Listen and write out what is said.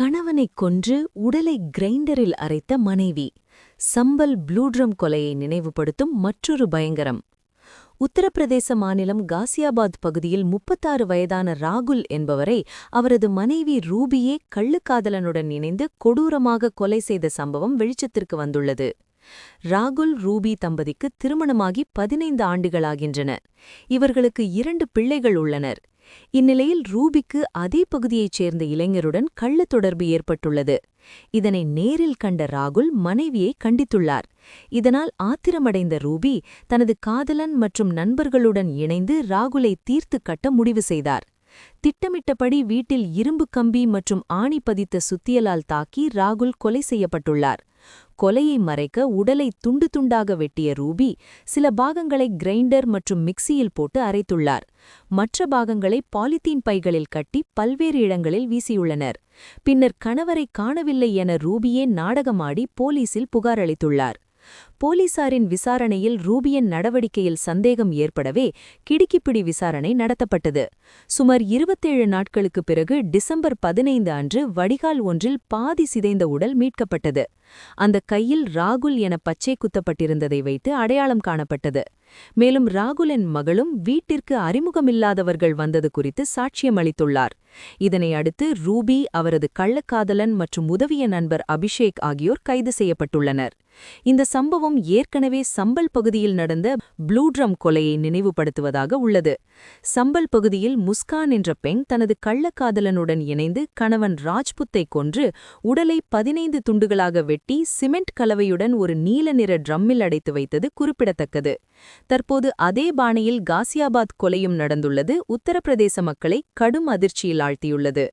கணவனைக் கொன்று உடலை கிரைண்டரில் அரைத்த மனைவி. சம்பல் ப்ளூட்ரம் கொலையை நினைவுபடுத்தும் மற்றொரு பயங்கரம். உத்தரப்பிரதேச மாநிலம் காசியாபாத் பகுதியில் முப்பத்தாறு வயதான ராகுல் என்பவரை அவரது மனைவி ரூபியே கள்ளுக்காதலனுடன் இணைந்து கொடூரமாக கொலை செய்த சம்பவம் வெளிச்சத்திற்கு வந்துள்ளது. ராகுல் ரூபி தம்பதிக்கு திருமணமாகி பதினைந்து ஆண்டுகளாகின்றன இவர்களுக்கு இரண்டு பிள்ளைகள் உள்ளனர். இந்நிலையில் ரூபிக்கு அதே பகுதியைச் சேர்ந்த இளைஞருடன் கள்ள தொடர்பு ஏற்பட்டுள்ளது. இதனை நேரில் கண்ட ராகுல் மனைவியை கண்டித்துள்ளார். இதனால் ஆத்திரமடைந்த ரூபி தனது காதலன் மற்றும் நண்பர்களுடன் இணைந்து ராகுலை தீர்த்து கட்ட முடிவு செய்தார். திட்டமிட்டபடி வீட்டில் இரும்பு கம்பி மற்றும் ஆணி பதித்த சுத்தியலால் தாக்கி ராகுல் கொலை செய்யப்பட்டுள்ளார். கொலையை மறைக்க உடலை துண்டு துண்டாக வெட்டிய ரூபி சில பாகங்களை கிரைண்டர் மற்றும் மிக்சியில் போட்டு அரைத்துள்ளார். மற்ற பாகங்களை பாலித்தீன் பைகளில் கட்டி பல்வேறு இடங்களில் வீசியுள்ளனர். பின்னர் கணவரை காணவில்லை என ரூபியே நாடகமாடி போலீசில் புகாரளித்துள்ளார் போலீசாரின் விசாரணையில் ரூபியன் நடவடிக்கையில் சந்தேகம் ஏற்படவே கிடுக்கிப்பிடி விசாரணை நடத்தப்பட்டது. சுமார் இருபத்தேழு நாட்களுக்குப் பிறகு டிசம்பர் பதினைந்து அன்று வடிகால் ஒன்றில் பாதி சிதைந்த உடல் மீட்கப்பட்டது. அந்த கையில் ராகுல் என பச்சை குத்தப்பட்டிருந்ததை வைத்து அடையாளம் காணப்பட்டது. மேலும் ராகுலின் மகளும் வீட்டிற்கு அறிமுகமில்லாதவர்கள் வந்தது குறித்து சாட்சியம் அளித்துள்ளார். இதனை அடுத்து ரூபி அவரது கள்ளக்காதலன் மற்றும் உதவிய நண்பர் அபிஷேக் ஆகியோர் கைது செய்யப்பட்டுள்ளனர். இந்த சம்பவம் ஏற்கனவே சம்பல் பகுதியில் நடந்த ப்ளூட்ரம் கொலையை நினைவுபடுத்துவதாக உள்ளது. சம்பல் பகுதியில் முஸ்கான் என்ற பெண் தனது கள்ளக்காதலனுடன் இணைந்து கணவன் ராஜ்புத்தை கொன்று உடலை பதினைந்து துண்டுகளாக வெட்டி சிமெண்ட் கலவையுடன் ஒரு நீல நிற ட்ரம்மில் அடைத்து வைத்தது குறிப்பிடத்தக்கது. தற்போது அதே பாணியில் காசியாபாத் கொலையும் நடந்துள்ளது. உத்தரப்பிரதேச மக்களை கடும் அதிர்ச்சியில் ஆழ்த்தியுள்ளது.